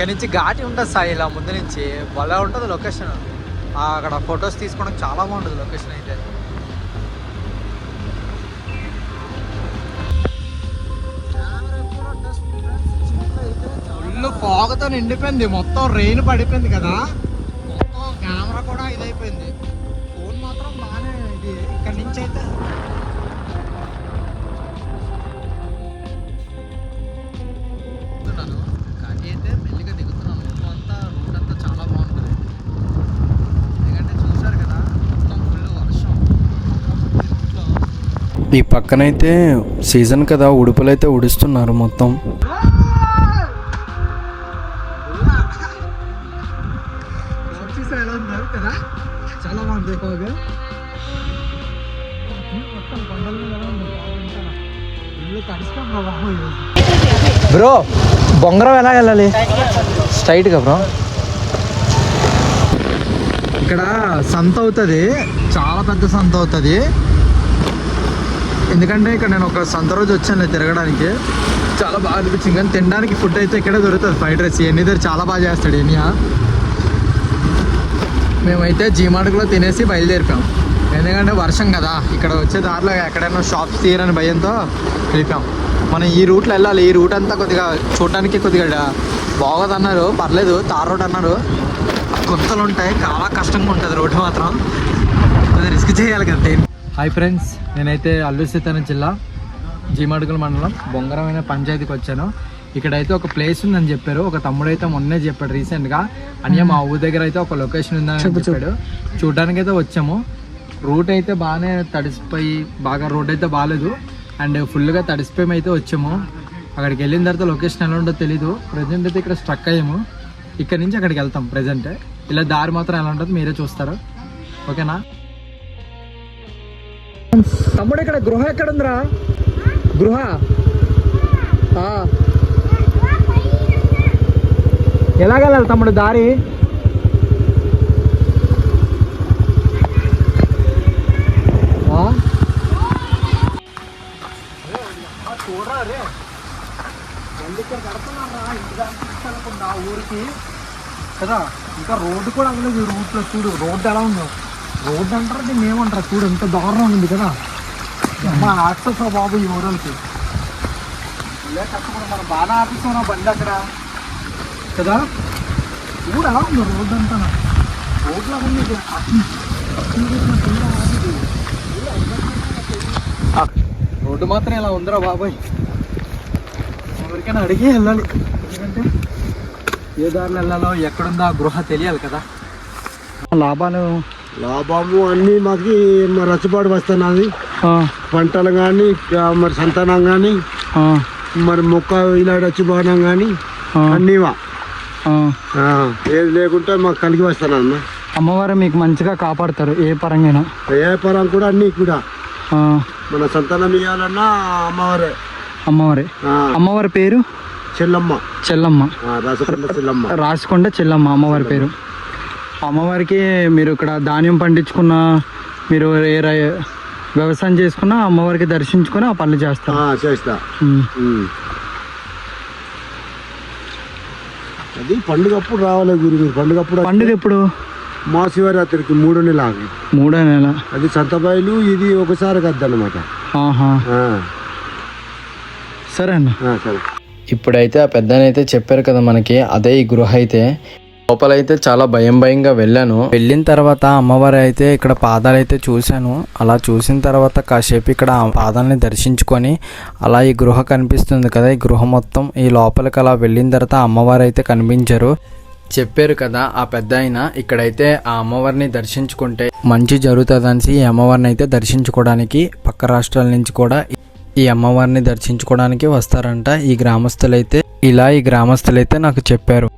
ఇక్కడ నుంచి ఘాటి ఉంటుంది సాయి ఇలా ముందు నుంచి. భలే ఉంటుంది లొకేషన్ అక్కడ ఫొటోస్ తీసుకోవడం చాలా బాగుంటుంది లొకేషన్ అయితే. ఫుల్ ఫాగ్తో నిండిపోయింది. మొత్తం రెయిన్ పడిపోయింది కదా. మొత్తం కెమెరా కూడా ఇదైపోయింది. ఫోన్ మాత్రం బాగానే ఇది. ఇక్కడ నుంచి అయితే ఈ పక్కనైతే సీజన్ కదా ఉడుపులైతే ఉడుస్తున్నారు మొత్తం. చాలా బాగుంది బ్రో బొంగరం ఎలా వెళ్ళాలి? స్ట్రైట్గా బ్రో. ఇక్కడ సంత అవుతుంది చాలా పెద్ద సంత అవుతుంది. ఎందుకంటే ఇక్కడ నేను ఒక సంత రోజు వచ్చాను తిరగడానికి. చాలా బాగా అనిపించింది. కానీ తినడానికి ఫుడ్ అయితే ఇక్కడే దొరుకుతుంది. Fried rice. ఎన్ని దగ్గర చాలా బాగా చేస్తాడు ఎనియా మేమైతే జీమాడుకులో తినేసి బయలుదేరిపాం ఎందుకంటే వర్షం కదా. ఇక్కడ వచ్చే దారిలో ఎక్కడైనా షాప్స్ తీయరని భయంతో వెళ్ళిపాం మనం ఈ రూట్లో వెళ్ళాలి. ఈ రూట్ అంతా కొద్దిగా చూడటానికి కొద్దిగా బాగోదన్నారు పర్లేదు. తార్ రోడ్ అన్నారు. గుంతలు ఉంటాయి. చాలా కష్టంగా ఉంటుంది రోడ్డు మాత్రం. కొద్దిగా రిస్క్ చేయాలి కదా. హాయ్ ఫ్రెండ్స్ నేనైతే అల్లూరు సీతారాం జిల్లా జీమాడుగుల మండలం బొంగరమైన పంచాయతీకి వచ్చాను. ఇక్కడైతే ఒక ప్లేస్ ఉందని చెప్పారు. ఒక తమ్ముడు అయితే మొన్నే చెప్పాడు రీసెంట్గా అన్య మా ఊరి దగ్గర అయితే ఒక లొకేషన్ ఉందని చెప్పాడు. చూడడానికి అయితే వచ్చాము. రూట్ అయితే బాగానే తడిసిపోయి బాగా రోడ్ అయితే బాగాలేదు. అండ్ ఫుల్గా తడిసిపోయి అయితే వచ్చాము. అక్కడికి వెళ్ళిన తర్వాత లొకేషన్ ఎలా ఉంటుందో తెలీదు. ప్రజెంట్ అయితే ఇక్కడ స్ట్రక్ అయ్యాము. ఇక్కడ నుంచి అక్కడికి వెళ్తాం ప్రజెంట్ ఇలా దారి మాత్రం ఎలా ఉంటుందో మీరే చూస్తారు. ఓకేనా తమ్ముడు ఇక్కడ గృహ ఎక్కడుందిరా? గృహ? ఆ. ఎలాగెళ్ళాలి తమ్ముడు దారి? ఊరికి కదా ఇంకా రోడ్డు కూడా అవ్వలేదు ఈ రూట్లో. చూడు రోడ్డు ఎలా ఉందో. రోడ్డు అంటారు దీన్ని ఏమంటారా? చూడు ఎంత దారుణం ఉంది కదా. మన ఆక్సెస్ బాబు ఈ ఊరలకి లేకపోతే మనం బాగా ఆపిస్తున్నాం బండి అక్కడ. కదా? ఊరు ఎలా ఉంది రోడ్డు అంతా రోడ్లో ఉంది రోడ్డు మాత్రం ఇలా ఉందిరా బాబాయ్. ఎవరికైనా అడిగి వెళ్ళాలి. ఎందుకంటే ఏ దారిలో వెళ్ళాలో ఎక్కడుందో ఆ గృహ తెలియాలి కదా. లాభాలు లాభము అన్నీ మాకు మరి రచ్చపాటు వస్తున్నది. పంటలు కానీ మరి సంతానం కానీ మరి మొక్క ఇలా రచ్చిపోవడం కానీ అన్నీవా. ఏది లేకుంటే మాకు కలిగి వస్తాను అన్న. అమ్మవారు మీకు మంచిగా కాపాడతారు ఏ పరంగా ఏ పరం కూడా అన్నీ కూడా. మన సంతానం ఇవ్వాలన్నా అమ్మవారే. అమ్మవారి. అమ్మవారి పేరు? చెల్లమ్మ. చెల్లమ్మ. రసపల్ల చెల్లమ్మ. రాసుకొండ చెల్లమ్మ అమ్మవారి పేరు. అమ్మవారికి మీరు ఇక్కడ ధాన్యం పండించుకున్న మీరు ఏ వ్యవసాయం చేసుకున్న అమ్మవారికి దర్శించుకొని ఆ పనులు చేస్తా. ఉమ్. అది పండుగప్పుడు రావాలి గురి మీరు పండుగప్పుడు పండుగ ఎప్పుడు? మా శివరాత్రికి మూడు నెల ఆగి. మూడో నెల. అది సంతబాయిలు ఇది ఒకసారి కద్దనమాట సరే అన్న. సరే. ఇప్పుడైతే ఆ పెద్దనైతే చెప్పారు కదా మనకి అదే ఈ గృహ అయితే. లోపలైతే చాలా భయం భయంగా వెళ్ళాను. వెళ్ళిన తర్వాత అమ్మవారి అయితే ఇక్కడ పాదాలు అయితే చూశాను. అలా చూసిన తర్వాత కాసేపు ఇక్కడ ఆ పాదాలని దర్శించుకొని అలా ఈ గృహ కనిపిస్తుంది కదా ఈ గృహ మొత్తం. ఈ లోపలికి అలా వెళ్ళిన తర్వాత అమ్మవారు అయితే కనిపించారు. చెప్పారు కదా ఆ పెద్ద ఆయన ఇక్కడైతే ఆ అమ్మవారిని దర్శించుకుంటే మంచి జరుగుతుందనేసి ఈ అమ్మవారిని అయితే దర్శించుకోవడానికి పక్క రాష్ట్రాల నుంచి కూడా ఈ అమ్మవారిని దర్శించుకోవడానికి వస్తారంట ఈ గ్రామస్తులైతే. ఇలా ఈ గ్రామస్తులైతే నాకు చెప్పారు.